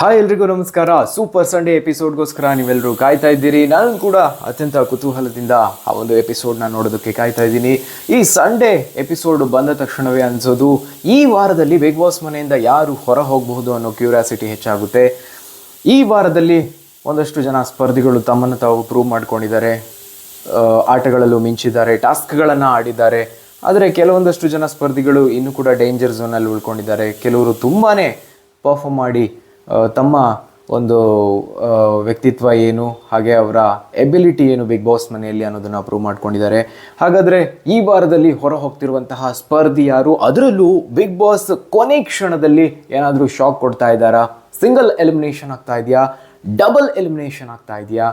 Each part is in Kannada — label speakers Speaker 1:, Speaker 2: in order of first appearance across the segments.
Speaker 1: ಹಾಯ್ ಎಲ್ರಿಗೂ ನಮಸ್ಕಾರ. ಸೂಪರ್ ಸಂಡೇ ಎಪಿಸೋಡ್ಗೋಸ್ಕರ ನೀವೆಲ್ಲರೂ ಕಾಯ್ತಾ ಇದ್ದೀರಿ. ನಾನು ಕೂಡ ಅತ್ಯಂತ ಕುತೂಹಲದಿಂದ ಆ ಒಂದು ಎಪಿಸೋಡ್ನ ನೋಡೋದಕ್ಕೆ ಕಾಯ್ತಾ ಇದ್ದೀನಿ. ಈ ಸಂಡೇ ಎಪಿಸೋಡ್ ಬಂದ ತಕ್ಷಣವೇ ಅನ್ಸೋದು, ಈ ವಾರದಲ್ಲಿ ಬಿಗ್ ಬಾಸ್ ಮನೆಯಿಂದ ಯಾರು ಹೊರ ಹೋಗಬಹುದು ಅನ್ನೋ ಕ್ಯೂರಿಯಾಸಿಟಿ ಹೆಚ್ಚಾಗುತ್ತೆ. ಈ ವಾರದಲ್ಲಿ ಒಂದಷ್ಟು ಜನ ಸ್ಪರ್ಧಿಗಳು ತಮ್ಮನ್ನು ತಾವು ಪ್ರೂವ್ ಮಾಡ್ಕೊಂಡಿದ್ದಾರೆ. ಆಟಗಳಲ್ಲೂ ಮಿಂಚಿದ್ದಾರೆ ಟಾಸ್ಕ್ಗಳನ್ನು ಆಡಿದ್ದಾರೆ. ಆದರೆ ಕೆಲವೊಂದಷ್ಟು ಜನ ಸ್ಪರ್ಧಿಗಳು ಇನ್ನೂ ಕೂಡ ಡೇಂಜರ್ ಝೋನಲ್ಲಿ ಉಳ್ಕೊಂಡಿದ್ದಾರೆ. ಕೆಲವರು ತುಂಬಾ ಪರ್ಫಾರ್ಮ್ ಮಾಡಿ ತಮ್ಮ ಒಂದು ವ್ಯಕ್ತಿತ್ವ ಏನು, ಹಾಗೆ ಅವರ ಎಬಿಲಿಟಿ ಏನು ಬಿಗ್ ಬಾಸ್ ಮನೆಯಲ್ಲಿ ಅನ್ನೋದನ್ನು ಪ್ರೂವ್ ಮಾಡ್ಕೊಂಡಿದ್ದಾರೆ. ಹಾಗಾದರೆ ಈ ವಾರದಲ್ಲಿ ಹೊರ ಹೋಗ್ತಿರುವಂತಹ ಸ್ಪರ್ಧಿ ಯಾರು? ಅದರಲ್ಲೂ ಬಿಗ್ ಬಾಸ್ ಕೊನೆ ಕ್ಷಣದಲ್ಲಿ ಏನಾದರೂ ಶಾಕ್ ಕೊಡ್ತಾ ಇದ್ದಾರಾ? ಸಿಂಗಲ್ ಎಲಿಮಿನೇಷನ್ ಆಗ್ತಾ ಇದೆಯಾ? ಡಬಲ್ ಎಲಿಮಿನೇಷನ್ ಆಗ್ತಾ ಇದೆಯಾ?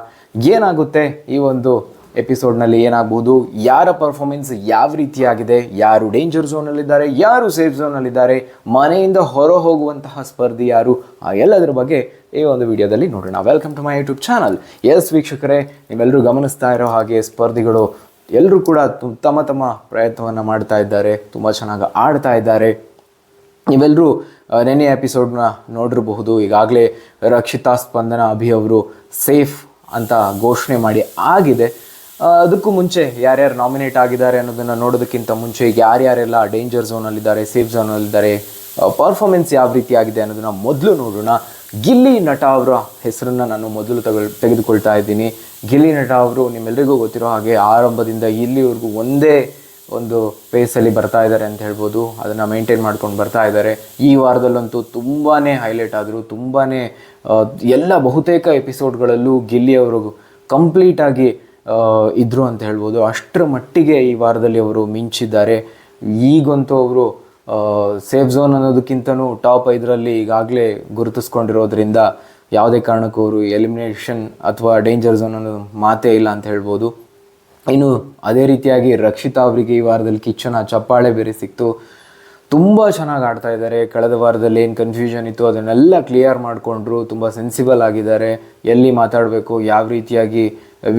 Speaker 1: ಏನಾಗುತ್ತೆ ಈ ಒಂದು ಎಪಿಸೋಡ್ನಲ್ಲಿ ಏನಾಗ್ಬೋದು, ಯಾರ ಪರ್ಫಾರ್ಮೆನ್ಸ್ ಯಾವ ರೀತಿಯಾಗಿದೆ, ಯಾರು ಡೇಂಜರ್ ಝೋನಲ್ಲಿದ್ದಾರೆ ಯಾರು ಸೇಫ್ ಝೋನಲ್ಲಿದ್ದಾರೆ ಮನೆಯಿಂದ ಹೊರ ಹೋಗುವಂತಹ ಸ್ಪರ್ಧಿ ಯಾರು, ಆ ಎಲ್ಲದರ ಬಗ್ಗೆ ಈ ಒಂದು ವಿಡಿಯೋದಲ್ಲಿ ನೋಡೋಣ. Welcome to my YouTube channel yes ವೀಕ್ಷಕರೇ ನೀವೆಲ್ಲರೂ ಗಮನಿಸ್ತಾ ಇರೋ ಹಾಗೆ ಸ್ಪರ್ಧಿಗಳು ಎಲ್ಲರೂ ಕೂಡ ತಮ್ಮ ತಮ್ಮ ಪ್ರಯತ್ನವನ್ನು ಮಾಡ್ತಾ ಇದ್ದಾರೆ, ತುಂಬ ಚೆನ್ನಾಗಿ ಆಡ್ತಾ ಇದ್ದಾರೆ. ನೀವೆಲ್ಲರೂ ನೆನೆಯ ಎಪಿಸೋಡ್ನ ನೋಡಿರಬಹುದು. ಈಗಾಗಲೇ ರಕ್ಷಿತಾ ಸ್ಪಂದನ ಅಭಿ ಅವರು ಸೇಫ್ ಅಂತ ಘೋಷಣೆ ಮಾಡಿ ಆಗಿದೆ. ಅದಕ್ಕೂ ಮುಂಚೆ ಯಾರ್ಯಾರು ನಾಮಿನೇಟ್ ಆಗಿದ್ದಾರೆ ಅನ್ನೋದನ್ನು ನೋಡೋದಕ್ಕಿಂತ ಮುಂಚೆ ಈಗ ಯಾರ್ಯಾರೆಲ್ಲ ಡೇಂಜರ್ ಝೋನಲ್ಲಿದ್ದಾರೆ ಸೇಫ್ ಝೋನಲ್ಲಿದ್ದಾರೆ ಪರ್ಫಾರ್ಮೆನ್ಸ್ ಯಾವ ರೀತಿ ಆಗಿದೆ ಅನ್ನೋದನ್ನು ಮೊದಲು ನೋಡೋಣ. ಗಿಲ್ಲಿ ನಟ ಅವರ ಹೆಸರನ್ನು ನಾನು ಮೊದಲು ತಗೊಳ್, ತೆಗೆದುಕೊಳ್ತಾ ಇದ್ದೀನಿ. ಗಿಲ್ಲಿ ನಟ ಅವರು ನಿಮ್ಮೆಲ್ಲರಿಗೂ ಗೊತ್ತಿರೋ ಹಾಗೆ ಆರಂಭದಿಂದ ಇಲ್ಲಿವರೆಗೂ ಒಂದೇ ಒಂದು ಪೇಸಲ್ಲಿ ಬರ್ತಾ ಇದ್ದಾರೆ ಅಂತ ಹೇಳ್ಬೋದು. ಅದನ್ನು ಮೇಂಟೈನ್ ಮಾಡ್ಕೊಂಡು ಬರ್ತಾ ಇದ್ದಾರೆ. ಈ ವಾರದಲ್ಲಂತೂ ತುಂಬಾ ಹೈಲೈಟ್ ಆದರು ತುಂಬಾ ಎಲ್ಲ ಬಹುತೇಕ ಎಪಿಸೋಡ್ಗಳಲ್ಲೂ ಗಿಲ್ಲಿ ಅವರು ಕಂಪ್ಲೀಟಾಗಿ ಇದ್ದರು ಅಂತ ಹೇಳ್ಬೋದು. ಅಷ್ಟರ ಮಟ್ಟಿಗೆ ಈ ವಾರದಲ್ಲಿ ಅವರು ಮಿಂಚಿದ್ದಾರೆ. ಈಗಂತೂ ಅವರು ಸೇಫ್ ಝೋನ್ ಅನ್ನೋದಕ್ಕಿಂತನೂ ಟಾಪ್ ಐದರಲ್ಲಿ ಈಗಾಗಲೇ ಗುರುತಿಸ್ಕೊಂಡಿರೋದ್ರಿಂದ ಯಾವುದೇ ಕಾರಣಕ್ಕೂ ಅವರು ಎಲಿಮಿನೇಷನ್ ಅಥವಾ ಡೇಂಜರ್ ಝೋನ್ ಅನ್ನೋದು ಮಾತೇ ಇಲ್ಲ ಅಂತ ಹೇಳ್ಬೋದು. ಇನ್ನು ಅದೇ ರೀತಿಯಾಗಿ ರಕ್ಷಿತಾ ಅವರಿಗೆ ಈ ವಾರದಲ್ಲಿ ಕಿಚ್ಚನ, ಚಪ್ಪಾಳೆ ಬೇರೆ ಸಿಕ್ತು. ತುಂಬ ಚೆನ್ನಾಗಿ ಆಡ್ತಾ ಇದ್ದಾರೆ. ಕಳೆದ ವಾರದಲ್ಲಿ ಏನು ಕನ್ಫ್ಯೂಷನ್ ಇತ್ತು, ಅದನ್ನೆಲ್ಲ ಕ್ಲಿಯರ್ ಮಾಡಿಕೊಂಡ್ರು, ತುಂಬ ಸೆನ್ಸಿಬಲ್ ಆಗಿದ್ದಾರೆ. ಎಲ್ಲಿ ಮಾತಾಡಬೇಕು, ಯಾವ ರೀತಿಯಾಗಿ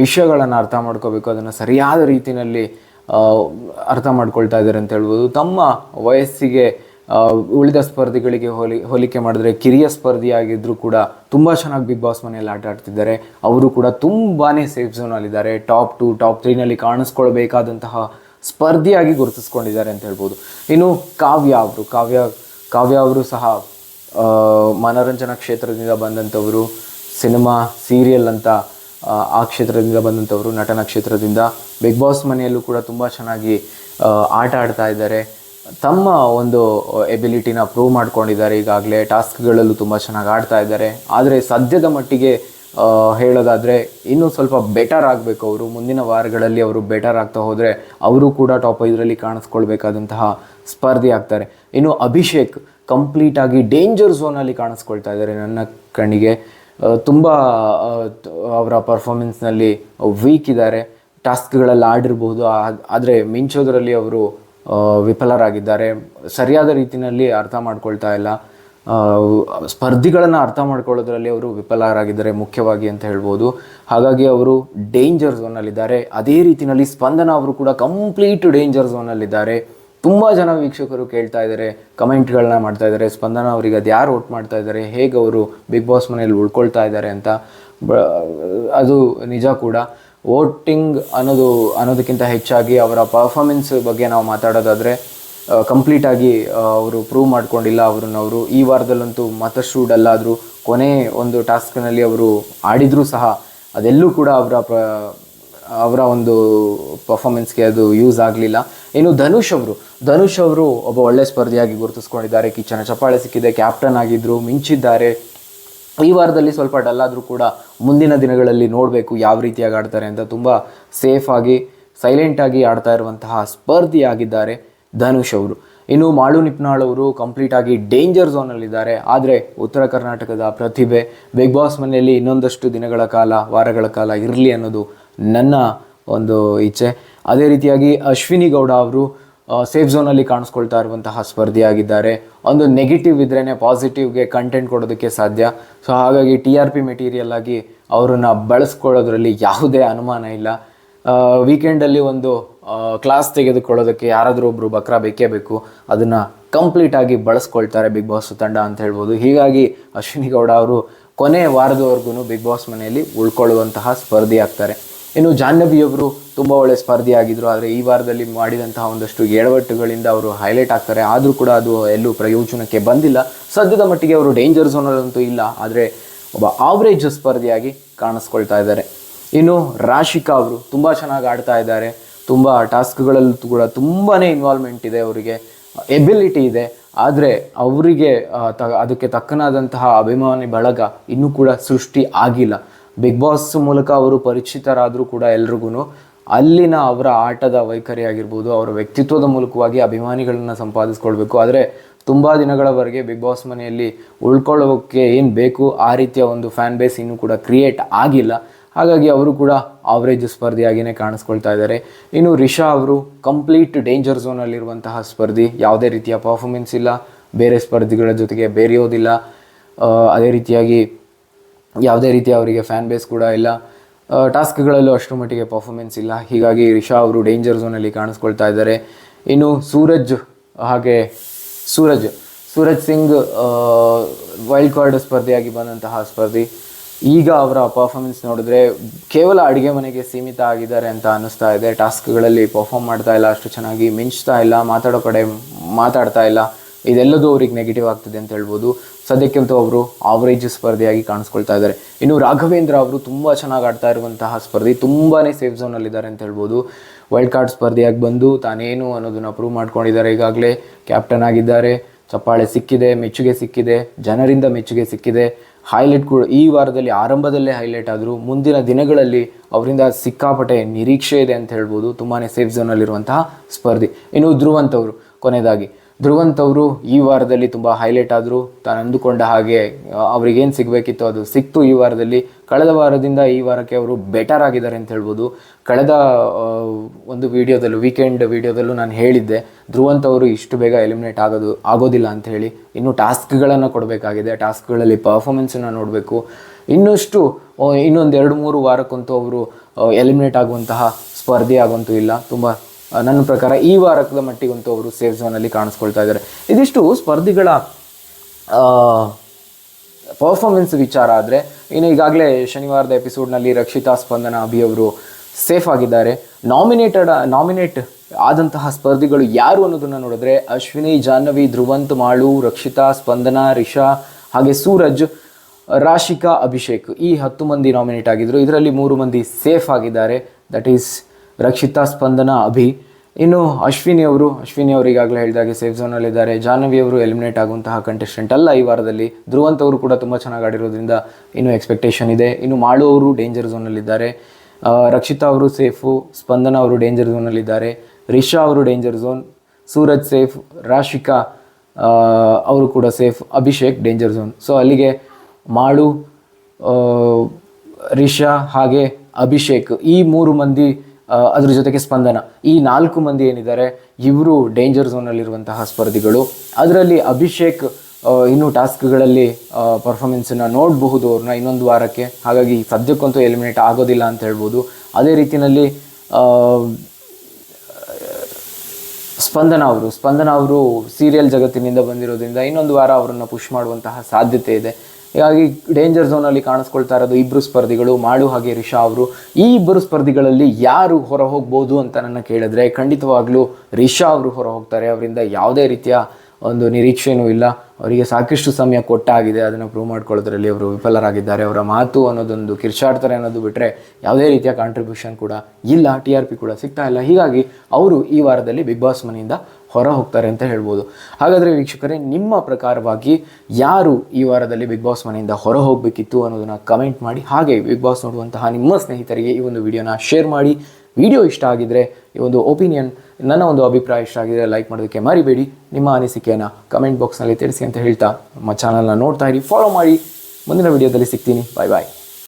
Speaker 1: ವಿಷಯಗಳನ್ನು ಅರ್ಥ ಮಾಡ್ಕೋಬೇಕು, ಅದನ್ನು ಸರಿಯಾದ ರೀತಿಯಲ್ಲಿ ಅರ್ಥ ಮಾಡ್ಕೊಳ್ತಾ ಇದ್ದಾರೆ ಅಂತ ಹೇಳ್ಬೋದು. ತಮ್ಮ ವಯಸ್ಸಿಗೆ ಉಳಿದ ಸ್ಪರ್ಧಿಗಳಿಗೆ ಹೋಲಿ, ಹೋಲಿಕೆ ಮಾಡಿದ್ರೆ ಕಿರಿಯ ಸ್ಪರ್ಧಿಯಾಗಿದ್ದರೂ ಕೂಡ ತುಂಬ ಚೆನ್ನಾಗಿ ಬಿಗ್ ಬಾಸ್ ಮನೆಯಲ್ಲಿ ಆಟ ಆಡ್ತಿದ್ದಾರೆ. ಅವರು ಕೂಡ ತುಂಬಾ ಸೇಫ್ ಝೋನಲ್ಲಿದ್ದಾರೆ ಟಾಪ್ ಟು ಟಾಪ್ ತ್ರೀನಲ್ಲಿ ಕಾಣಿಸ್ಕೊಳ್ಬೇಕಾದಂತಹ ಸ್ಪರ್ಧಿಯಾಗಿ ಗುರುತಿಸ್ಕೊಂಡಿದ್ದಾರೆ ಅಂತ ಹೇಳ್ಬೋದು. ಇನ್ನು ಕಾವ್ಯ ಅವರು ಕಾವ್ಯ ಕಾವ್ಯ ಅವರು ಸಹ ಮನೋರಂಜನಾ ಕ್ಷೇತ್ರದಿಂದ ಬಂದಂಥವರು ಸಿನಿಮಾ ಸೀರಿಯಲ್ ಅಂತ ಆ, ಕ್ಷೇತ್ರದಿಂದ ಬಂದಂಥವರು ನಟನ ಕ್ಷೇತ್ರದಿಂದ ಬಿಗ್ ಬಾಸ್ ಮನೆಯಲ್ಲೂ ಕೂಡ ತುಂಬ ಚೆನ್ನಾಗಿ ಆಟ ಆಡ್ತಾ ಇದ್ದಾರೆ. ತಮ್ಮ ಒಂದು ಎಬಿಲಿಟಿನ ಪ್ರೂವ್ ಮಾಡ್ಕೊಂಡಿದ್ದಾರೆ. ಈಗಾಗಲೇ ಟಾಸ್ಕ್ಗಳಲ್ಲೂ ತುಂಬ ಚೆನ್ನಾಗಿ ಆಡ್ತಾ ಇದ್ದಾರೆ. ಆದರೆ ಸದ್ಯದ ಮಟ್ಟಿಗೆ ಹೇಳೋದಾದರೆ ಇನ್ನೂ ಸ್ವಲ್ಪ ಬೆಟರ್ ಆಗಬೇಕು ಅವರು. ಮುಂದಿನ ವಾರಗಳಲ್ಲಿ ಅವರು ಬೆಟರ್ ಆಗ್ತಾ ಹೋದರೆ ಅವರು ಕೂಡ ಟಾಪ್ ಐದರಲ್ಲಿ ಕಾಣಿಸ್ಕೊಳ್ಬೇಕಾದಂತಹ ಸ್ಪರ್ಧಿ ಆಗ್ತಾರೆ. ಇನ್ನು ಅಭಿಷೇಕ್ ಕಂಪ್ಲೀಟಾಗಿ ಡೇಂಜರ್ ಝೋನಲ್ಲಿ ಕಾಣಿಸ್ಕೊಳ್ತಾ ಇದ್ದಾರೆ ನನ್ನ ಕಣ್ಣಿಗೆ. ತುಂಬ ಅವರ ಪರ್ಫಾರ್ಮೆನ್ಸ್ನಲ್ಲಿ ವೀಕ್ ಇದ್ದಾರೆ. ಟಾಸ್ಕ್ಗಳಲ್ಲಿ ಆಡಿರ್ಬೋದು. ಆದರೆ ಮಿಂಚೋದರಲ್ಲಿ ಅವರು ವಿಫಲರಾಗಿದ್ದಾರೆ. ಸರಿಯಾದ ರೀತಿಯಲ್ಲಿ ಅರ್ಥ ಮಾಡ್ಕೊಳ್ತಾ ಇಲ್ಲ. ಸ್ಪರ್ಧಿಗಳನ್ನು ಅರ್ಥ ಮಾಡ್ಕೊಳ್ಳೋದ್ರಲ್ಲಿ ಅವರು ವಿಫಲರಾಗಿದ್ದಾರೆ ಮುಖ್ಯವಾಗಿ ಅಂತ ಹೇಳ್ಬೋದು. ಹಾಗಾಗಿ ಅವರು ಡೇಂಜರ್ ಝೋನಲ್ಲಿದ್ದಾರೆ ಅದೇ ರೀತಿಯಲ್ಲಿ ಸ್ಪಂದನ ಅವರು ಕೂಡ ಕಂಪ್ಲೀಟ್ ಡೇಂಜರ್ ಝೋನಲ್ಲಿದ್ದಾರೆ ತುಂಬ ಜನ ವೀಕ್ಷಕರು ಕೇಳ್ತಾ ಇದ್ದಾರೆ ಕಮೆಂಟ್ಗಳನ್ನ ಮಾಡ್ತಾ ಇದ್ದಾರೆ, ಸ್ಪಂದನ ಅವರಿಗೆ ಅದು ಯಾರು ವೋಟ್ ಮಾಡ್ತಾ ಇದ್ದಾರೆ, ಹೇಗೆ ಅವರು ಬಿಗ್ ಬಾಸ್ ಮನೆಯಲ್ಲಿ ಉಳ್ಕೊಳ್ತಾ ಇದ್ದಾರೆ ಅಂತ. ಅದು ನಿಜ ಕೂಡ. ವೋಟಿಂಗ್ ಅನ್ನೋದು, ಅನ್ನೋದಕ್ಕಿಂತ ಹೆಚ್ಚಾಗಿ ಅವರ ಪರ್ಫಾರ್ಮೆನ್ಸ್ ಬಗ್ಗೆ ನಾವು ಮಾತಾಡೋದಾದರೆ ಕಂಪ್ಲೀಟಾಗಿ ಅವರು ಪ್ರೂವ್ ಮಾಡ್ಕೊಂಡಿಲ್ಲ, ಅವ್ರನ್ನ ಅವರು ಈ ವಾರದಲ್ಲಂತೂ ಮತ್ತಷ್ಟು ಡಲ್ ಆದರು ಕೊನೆ ಒಂದು ಟಾಸ್ಕ್ನಲ್ಲಿ ಅವರು ಆಡಿದರೂ ಸಹ ಅದೆಲ್ಲೂ ಕೂಡ ಅವರ ಪ್ರ, ಅವರ ಒಂದು ಪರ್ಫಾರ್ಮೆನ್ಸ್ಗೆ ಅದು ಯೂಸ್ ಆಗಲಿಲ್ಲ. ಇನ್ನು ಧನುಷ್ ಅವರು ಧನುಷ್ ಅವರು ಒಬ್ಬ ಒಳ್ಳೆ ಸ್ಪರ್ಧಿಯಾಗಿ ಗುರುತಿಸ್ಕೊಂಡಿದ್ದಾರೆ. ಕಿಚ್ಚನ ಚಪ್ಪಾಳೆ ಸಿಕ್ಕಿದೆ ಕ್ಯಾಪ್ಟನ್ ಆಗಿದ್ದರು ಮಿಂಚಿದ್ದಾರೆ. ಈ ವಾರದಲ್ಲಿ ಸ್ವಲ್ಪ ಡಲ್ಲಾದರೂ ಕೂಡ ಮುಂದಿನ ದಿನಗಳಲ್ಲಿ ನೋಡಬೇಕು ಯಾವ ರೀತಿಯಾಗಿ ಆಡ್ತಾರೆ ಅಂತ. ತುಂಬ ಸೇಫಾಗಿ ಸೈಲೆಂಟಾಗಿ ಆಡ್ತಾ ಇರುವಂತಹ ಸ್ಪರ್ಧಿಯಾಗಿದ್ದಾರೆ. ಧನುಷ್ ಅವರು. ಇನ್ನು ಮಾಳು ನಿಪ್ನಾಳ್ ಅವರು ಕಂಪ್ಲೀಟ್ ಆಗಿ ಡೇಂಜರ್ ಝೋನಲ್ಲಿದ್ದಾರೆ ಆದರೆ ಉತ್ತರ ಕರ್ನಾಟಕದ ಪ್ರತಿಭೆ ಬಿಗ್ ಬಾಸ್ ಮನೆಯಲ್ಲಿ ಇನ್ನೊಂದಷ್ಟು ದಿನಗಳ ಕಾಲ, ವಾರಗಳ ಕಾಲ ಇರಲಿ ಅನ್ನೋದು ನನ್ನ ಒಂದು ಇಚ್ಛೆ. ಅದೇ ರೀತಿಯಾಗಿ ಅಶ್ವಿನಿ ಗೌಡ ಅವರು ಸೇಫ್ ಝೋನಲ್ಲಿ ಕಾಣಿಸ್ಕೊಳ್ತಾ ಇರುವಂತಹ ಸ್ಪರ್ಧಿಯಾಗಿದ್ದಾರೆ. ಒಂದು ನೆಗೆಟಿವ್ ಇದ್ರೇ ಪಾಸಿಟಿವ್ಗೆ ಕಂಟೆಂಟ್ ಕೊಡೋದಕ್ಕೆ ಸಾಧ್ಯ. ಸೊ ಹಾಗಾಗಿ ಟಿ ಆರ್ ಪಿ ಮೆಟೀರಿಯಲ್ ಆಗಿ ಅವರನ್ನು ಬಳಸ್ಕೊಳ್ಳೋದ್ರಲ್ಲಿ ಯಾವುದೇ ಅನುಮಾನ ಇಲ್ಲ. ವೀಕೆಂಡಲ್ಲಿ ಒಂದು ಕ್ಲಾಸ್ ತೆಗೆದುಕೊಳ್ಳೋದಕ್ಕೆ ಯಾರಾದರೂ ಒಬ್ಬರು ಬಕ್ರಾ ಬೇಕೇ ಬೇಕು. ಅದನ್ನು ಕಂಪ್ಲೀಟಾಗಿ ಬಳಸ್ಕೊಳ್ತಾರೆ ಬಿಗ್ ಬಾಸ್ ತಂಡ ಅಂತ ಹೇಳ್ಬೋದು. ಹೀಗಾಗಿ ಅಶ್ವಿನಿ ಗೌಡ ಅವರು ಕೊನೆ ವಾರದವರೆಗೂ ಬಿಗ್ ಬಾಸ್ ಮನೆಯಲ್ಲಿ ಉಳ್ಕೊಳ್ಳುವಂತಹ ಸ್ಪರ್ಧಿ ಆಗ್ತಾರೆ. ಇನ್ನು ಜಾಹ್ನವಿಯವರು ತುಂಬ ಒಳ್ಳೆ ಸ್ಪರ್ಧಿ ಆಗಿದ್ದರು ಆದರೆ ಈ ವಾರದಲ್ಲಿ ಮಾಡಿದಂತಹ ಒಂದಷ್ಟು ಎಡವಟ್ಟುಗಳಿಂದ ಅವರು ಹೈಲೈಟ್ ಆಗ್ತಾರೆ. ಆದರೂ ಕೂಡ ಅದು ಎಲ್ಲೂ ಪ್ರಯೋಜನಕ್ಕೆ ಬಂದಿಲ್ಲ. ಸದ್ಯದ ಮಟ್ಟಿಗೆ ಅವರು ಡೇಂಜರ್ ಝೋನಲ್ಲಂತೂ ಇಲ್ಲ, ಆದರೆ ಒಬ್ಬ ಆವ್ರೇಜ್ ಸ್ಪರ್ಧಿಯಾಗಿ ಕಾಣಿಸ್ಕೊಳ್ತಾ ಇದ್ದಾರೆ. ಇನ್ನು ರಾಶಿಕಾ ಅವರು ತುಂಬ ಚೆನ್ನಾಗಿ ಆಡ್ತಾ ಇದ್ದಾರೆ. ತುಂಬ ಟಾಸ್ಕ್ಗಳಲ್ಲೂ ಕೂಡ ತುಂಬಾ ಇನ್ವಾಲ್ವ್ಮೆಂಟ್ ಇದೆ ಅವರಿಗೆ. ಎಬಿಲಿಟಿ ಇದೆ. ಆದರೆ ಅವರಿಗೆ ತ, ಅದಕ್ಕೆ ತಕ್ಕನಾದಂತಹ ಅಭಿಮಾನಿ ಬಳಗ ಇನ್ನೂ ಕೂಡ ಸೃಷ್ಟಿ ಆಗಿಲ್ಲ. ಬಿಗ್ ಬಾಸ್ ಮೂಲಕ ಅವರು ಪರಿಚಿತರಾದರೂ ಕೂಡ ಎಲ್ರಿಗೂ ಅಲ್ಲಿನ ಅವರ ಆಟದ ವೈಖರಿ ಆಗಿರ್ಬೋದು, ಅವರ ವ್ಯಕ್ತಿತ್ವದ ಮೂಲಕವಾಗಿ ಅಭಿಮಾನಿಗಳನ್ನು ಸಂಪಾದಿಸ್ಕೊಳ್ಬೇಕು. ಆದರೆ ತುಂಬ ದಿನಗಳವರೆಗೆ ಬಿಗ್ ಬಾಸ್ ಮನೆಯಲ್ಲಿ ಉಳ್ಕೊಳ್ಳೋಕ್ಕೆ ಏನು ಬೇಕು ಆ ರೀತಿಯ ಒಂದು ಫ್ಯಾನ್ ಬೇಸ್ ಇನ್ನೂ ಕೂಡ ಕ್ರಿಯೇಟ್ ಆಗಿಲ್ಲ. ಹಾಗಾಗಿ ಅವರು ಕೂಡ ಆವ್ರೇಜ್ ಸ್ಪರ್ಧಿಯಾಗಿಯೇ ಕಾಣಿಸ್ಕೊಳ್ತಾ ಇದ್ದಾರೆ. ಇನ್ನು ರಿಷಾ ಅವರು ಕಂಪ್ಲೀಟ್ ಡೇಂಜರ್ ಝೋನಲ್ಲಿರುವಂತಹ ಸ್ಪರ್ಧಿ. ಯಾವುದೇ ರೀತಿಯ ಪರ್ಫಾರ್ಮೆನ್ಸ್ ಇಲ್ಲ. ಬೇರೆ ಸ್ಪರ್ಧಿಗಳ ಜೊತೆಗೆ ಬೇರೆಯೋದಿಲ್ಲ. ಅದೇ ರೀತಿಯಾಗಿ ಯಾವುದೇ ರೀತಿಯ ಅವರಿಗೆ ಫ್ಯಾನ್ ಬೇಸ್ ಕೂಡ ಇಲ್ಲ. ಟಾಸ್ಕ್ಗಳಲ್ಲೂ ಅಷ್ಟರ ಮಟ್ಟಿಗೆ ಪರ್ಫಾರ್ಮೆನ್ಸ್ ಇಲ್ಲ. ಹೀಗಾಗಿ ರಿಷಾ ಅವರು ಡೇಂಜರ್ ಝೋನಲ್ಲಿ ಕಾಣಿಸ್ಕೊಳ್ತಾ ಇದ್ದಾರೆ. ಇನ್ನು ಸೂರಜ್, ಹಾಗೆ ಸೂರಜ್ ಸೂರಜ್ ಸಿಂಗ್ ವೈಲ್ಡ್ ಕಾರ್ಡ್ ಸ್ಪರ್ಧೆಯಾಗಿ ಬಂದಂತಹ ಸ್ಪರ್ಧಿ. ಈಗ ಅವರ ಪರ್ಫಾರ್ಮೆನ್ಸ್ ನೋಡಿದ್ರೆ ಕೇವಲ ಅಡುಗೆ ಮನೆಗೆ ಸೀಮಿತ ಆಗಿದ್ದಾರೆ ಅಂತ ಅನ್ನಿಸ್ತಾ ಇದೆ. ಟಾಸ್ಕ್ಗಳಲ್ಲಿ ಪರ್ಫಾರ್ಮ್ ಮಾಡ್ತಾ ಇಲ್ಲ, ಅಷ್ಟು ಚೆನ್ನಾಗಿ ಮಿಂಚ್ತಾ ಇಲ್ಲ, ಮಾತಾಡೋ ಕಡೆ ಮಾತಾಡ್ತಾ ಇಲ್ಲ. ಇದೆಲ್ಲದೂ ಅವ್ರಿಗೆ ನೆಗೆಟಿವ್ ಆಗ್ತದೆ ಅಂತ ಹೇಳ್ಬೋದು. ಸದ್ಯಕ್ಕಂತೂ ಅವರು ಆವರೇಜ್ ಸ್ಪರ್ಧೆಯಾಗಿ ಕಾಣಿಸ್ಕೊಳ್ತಾ ಇದ್ದಾರೆ. ಇನ್ನು ರಾಘವೇಂದ್ರ ಅವರು ತುಂಬ ಚೆನ್ನಾಗಿ ಆಡ್ತಾ ಇರುವಂತಹ ಸ್ಪರ್ಧಿ ತುಂಬಾ ಸೇಫ್ ಝೋನಲ್ಲಿದ್ದಾರೆ ಅಂತ ಹೇಳ್ಬೋದು. ವೈಲ್ಡ್ ಕಾರ್ಡ್ ಸ್ಪರ್ಧೆಯಾಗಿ ಬಂದು ತಾನೇನು ಅನ್ನೋದನ್ನು ಪ್ರೂವ್ ಮಾಡ್ಕೊಂಡಿದ್ದಾರೆ. ಈಗಾಗಲೇ ಕ್ಯಾಪ್ಟನ್ ಆಗಿದ್ದಾರೆ. ಚಪ್ಪಾಳೆ ಸಿಕ್ಕಿದೆ, ಮೆಚ್ಚುಗೆ ಸಿಕ್ಕಿದೆ, ಜನರಿಂದ ಮೆಚ್ಚುಗೆ ಸಿಕ್ಕಿದೆ. ಹೈಲೈಟ್ ಕೂಡ ಈ ವಾರದಲ್ಲಿ ಆರಂಭದಲ್ಲೇ ಹೈಲೈಟ್ ಆದರು ಮುಂದಿನ ದಿನಗಳಲ್ಲಿ ಅವರಿಂದ ಸಿಕ್ಕಾಪಟ್ಟೆ ನಿರೀಕ್ಷೆ ಇದೆ ಅಂತ ಹೇಳ್ಬೋದು. ತುಂಬಾ ಸೇಫ್ ಝೋನಲ್ಲಿರುವಂತಹ ಸ್ಪರ್ಧಿ. ಇನ್ನು ಧ್ರುವಂತ್ ಅವರು, ಕೊನೆಯದಾಗಿ. ಧ್ರುವಂತ್ ಅವರು ಈ ವಾರದಲ್ಲಿ ತುಂಬ ಹೈಲೈಟ್ ಆದರು. ತಾನು ಅಂದುಕೊಂಡ ಹಾಗೆ ಅವರಿಗೇನು ಸಿಗಬೇಕಿತ್ತು ಅದು ಸಿಕ್ತು ಈ ವಾರದಲ್ಲಿ. ಕಳೆದ ವಾರದಿಂದ ಈ ವಾರಕ್ಕೆ ಅವರು ಬೆಟರ್ ಆಗಿದ್ದಾರೆ ಅಂತ ಹೇಳ್ಬೋದು. ಕಳೆದ ಒಂದು ವೀಡಿಯೋದಲ್ಲೂ ವೀಕೆಂಡ್ ವೀಡಿಯೋದಲ್ಲೂ ನಾನು ಹೇಳಿದ್ದೆ, ಧ್ರುವಂತ್ ಅವರು ಇಷ್ಟು ಬೇಗ ಎಲಿಮಿನೇಟ್ ಆಗೋದು, ಆಗೋದಿಲ್ಲ ಅಂತ ಹೇಳಿ, ಇನ್ನು ಟಾಸ್ಕ್ಗಳನ್ನು ಕೊಡಬೇಕಾಗಿದೆ, ಟಾಸ್ಕ್ಗಳಲ್ಲಿ ಪರ್ಫಾಮೆನ್ಸನ್ನು ನೋಡಬೇಕು. ಇನ್ನಷ್ಟು ಇನ್ನೊಂದು ಎರಡು ಮೂರು ವಾರಕ್ಕಂತೂ ಅವರು ಎಲಿಮಿನೇಟ್ ಆಗುವಂತಹ ಸ್ಪರ್ಧೆ ಆಗಂತೂ ಇಲ್ಲ. ತುಂಬ ನನ್ನ ಪ್ರಕಾರ ಈ ವಾರದ ಮಟ್ಟಿಗಂತೂ ಅವರು ಸೇಫ್ ಝೋನಲ್ಲಿ ಕಾಣಿಸ್ಕೊಳ್ತಾ ಇದ್ದಾರೆ. ಇದಿಷ್ಟು ಸ್ಪರ್ಧಿಗಳ ಪರ್ಫಾರ್ಮೆನ್ಸ್ ವಿಚಾರ ಆದರೆ, ಇನ್ನು ಈಗಾಗಲೇ ಶನಿವಾರದ ಎಪಿಸೋಡ್ನಲ್ಲಿ ರಕ್ಷಿತಾ ಸ್ಪಂದನ ಅಭಿ ಅವರು ಸೇಫ್ ಆಗಿದ್ದಾರೆ. ನಾಮಿನೇಟೆಡ್ ನಾಮಿನೇಟ್ ಆದಂತಹ ಸ್ಪರ್ಧಿಗಳು ಯಾರು ಅನ್ನೋದನ್ನು ನೋಡಿದ್ರೆ ಅಶ್ವಿನಿ, ಜಾಹ್ನವಿ, ಧ್ರುವಂತ್, ಮಾಳು, ರಕ್ಷಿತಾ, ಸ್ಪಂದನ, ರಿಷಾ ಹಾಗೆ ಸೂರಜ್, ರಾಶಿಕಾ, ಅಭಿಷೇಕ್ ಈ ಹತ್ತು ಮಂದಿ ನಾಮಿನೇಟ್ ಆಗಿದ್ದರು ಇದರಲ್ಲಿ ಮೂರು ಮಂದಿ ಸೇಫ್ ಆಗಿದ್ದಾರೆ. That is Rakshitha, Spandana, Abhi. ಇನ್ನು ಅಶ್ವಿನಿ ಅವರು ಅಶ್ವಿನಿ ಅವರು ಈಗಾಗಲೇ ಹೇಳಿದಾಗೆ ಸೇಫ್ ಝೋನಲ್ಲಿದ್ದಾರೆ ಜಾಹ್ನವಿ ಅವರು ಎಲಿಮಿನೇಟ್ ಆಗುವಂತಹ ಕಂಟೆಸ್ಟೆಂಟ್ ಅಲ್ಲ ಈ ವಾರದಲ್ಲಿ. ಧ್ರುವಂತ್ ಅವರು ಕೂಡ ತುಂಬ ಚೆನ್ನಾಗಿ ಆಡಿರೋದ್ರಿಂದ ಇನ್ನೂ ಎಕ್ಸ್ಪೆಕ್ಟೇಷನ್ ಇದೆ. ಇನ್ನು ಮಾಳು ಅವರು ಡೇಂಜರ್ ಝೋನಲ್ಲಿದ್ದಾರೆ ರಕ್ಷಿತಾ ಅವರು ಸೇಫು ಸ್ಪಂದನ ಅವರು ಡೇಂಜರ್ ಝೋನಲ್ಲಿದ್ದಾರೆ ರಿಷಾ ಅವರು danger zone Suraj safe Rashika ಅವರು ಕೂಡ safe Abhishek danger zone so ಅಲ್ಲಿಗೆ ಮಾಳು ರಿಷಾ ಹಾಗೆ ಅಭಿಷೇಕ್ ಈ ಮೂರು ಮಂದಿ ಅದ್ರ ಜೊತೆಗೆ ಸ್ಪಂದನ. ಈ ನಾಲ್ಕು ಮಂದಿ ಏನಿದ್ದಾರೆ, ಇವರು ಡೇಂಜರ್ ಝೋನಲ್ಲಿರುವಂತಹ ಸ್ಪರ್ಧಿಗಳು. ಅದರಲ್ಲಿ ಅಭಿಷೇಕ್ ಇನ್ನು ಟಾಸ್ಕ್ಗಳಲ್ಲಿ ಪರ್ಫಾರ್ಮೆನ್ಸನ್ನು ನೋಡಬಹುದು ಅವ್ರನ್ನ ಇನ್ನೊಂದು ವಾರಕ್ಕೆ. ಹಾಗಾಗಿ ಸದ್ಯಕ್ಕಂತೂ ಎಲಿಮಿನೇಟ್ ಆಗೋದಿಲ್ಲ ಅಂತ ಹೇಳ್ಬೋದು. ಅದೇ ರೀತಿಯಲ್ಲಿ ಸ್ಪಂದನ ಅವರು ಸ್ಪಂದನ ಅವರು ಸೀರಿಯಲ್ ಜಗತ್ತಿನಿಂದ ಬಂದಿರೋದ್ರಿಂದ ಇನ್ನೊಂದು ವಾರ ಅವರನ್ನು ಪುಷ್ ಮಾಡುವಂತಹ ಸಾಧ್ಯತೆ ಇದೆ. ಹೀಗಾಗಿ ಡೇಂಜರ್ ಝೋನಲ್ಲಿ ಕಾಣಿಸ್ಕೊಳ್ತಾ ಇರೋದು ಇಬ್ಬರು ಸ್ಪರ್ಧಿಗಳು, ಮಾಡು ಹಾಗೆ ರಿಷಾ ಅವರು. ಈ ಇಬ್ಬರು ಸ್ಪರ್ಧಿಗಳಲ್ಲಿ ಯಾರು ಹೊರ ಹೋಗ್ಬೋದು ಅಂತ ನನ್ನ ಕೇಳಿದ್ರೆ ಖಂಡಿತವಾಗ್ಲೂ ರಿಷಾ ಅವರು ಹೊರ ಹೋಗ್ತಾರೆ. ಅವರಿಂದ ಯಾವುದೇ ರೀತಿಯ ಒಂದು ನಿರೀಕ್ಷೆಯೂ ಇಲ್ಲ. ಅವರಿಗೆ ಸಾಕಷ್ಟು ಸಮಯ ಕೊಟ್ಟಾಗಿದೆ. ಅದನ್ನು ಪ್ರೂವ್ ಮಾಡ್ಕೊಳ್ಳೋದ್ರಲ್ಲಿ ಅವರು ವಿಫಲರಾಗಿದ್ದಾರೆ. ಅವರ ಮಾತು ಅನ್ನೋದೊಂದು ಕಿರ್ಚಾಡ್ತಾರೆ ಅನ್ನೋದು ಬಿಟ್ಟರೆ ಯಾವುದೇ ರೀತಿಯ ಕಾಂಟ್ರಿಬ್ಯೂಷನ್ ಕೂಡ ಇಲ್ಲ. ಟಿ ಆರ್ ಪಿ ಕೂಡ ಸಿಗ್ತಾ ಇಲ್ಲ. ಹೀಗಾಗಿ ಅವರು ಈ ವಾರದಲ್ಲಿ ಬಿಗ್ ಬಾಸ್ ಮನೆಯಿಂದ ಹೊರ ಹೋಗ್ತಾರೆ ಅಂತ ಹೇಳ್ಬೋದು. ಹಾಗಾದರೆ ವೀಕ್ಷಕರೇ, ನಿಮ್ಮ ಪ್ರಕಾರವಾಗಿ ಯಾರು ಈ ವಾರದಲ್ಲಿ ಬಿಗ್ ಬಾಸ್ ಮನೆಯಿಂದ ಹೊರ ಹೋಗಬೇಕಿತ್ತು ಅನ್ನೋದನ್ನು ಕಮೆಂಟ್ ಮಾಡಿ, ಹಾಗೆ ಬಿಗ್ ಬಾಸ್ ನೋಡುವಂತಹ ನಿಮ್ಮ ಸ್ನೇಹಿತರಿಗೆ ಈ ಒಂದು ವಿಡಿಯೋನ ಶೇರ್ ಮಾಡಿ. ವಿಡಿಯೋ ಇಷ್ಟ ಆಗಿದ್ದರೆ ಈ ಒಂದು ಒಪಿನಿಯನ್, ನನ್ನ ಒಂದು ಅಭಿಪ್ರಾಯ ಇಷ್ಟ ಆಗಿದ್ರೆ ಲೈಕ್ ಮಾಡೋದಕ್ಕೆ ಮರಿಬೇಡಿ. ನಿಮ್ಮ ಅನಿಸಿಕೆಯನ್ನು ಕಮೆಂಟ್ ಬಾಕ್ಸ್ನಲ್ಲಿ ತಿಳಿಸಿ ಅಂತ ಹೇಳ್ತಾ, ನಮ್ಮ ಚಾನಲ್ನ ನೋಡ್ತಾ ಇರಿ ಫಾಲೋ ಮಾಡಿ. ಮುಂದಿನ ವಿಡಿಯೋದಲ್ಲಿ ಸಿಗ್ತೀನಿ. ಬಾಯ್ ಬಾಯ್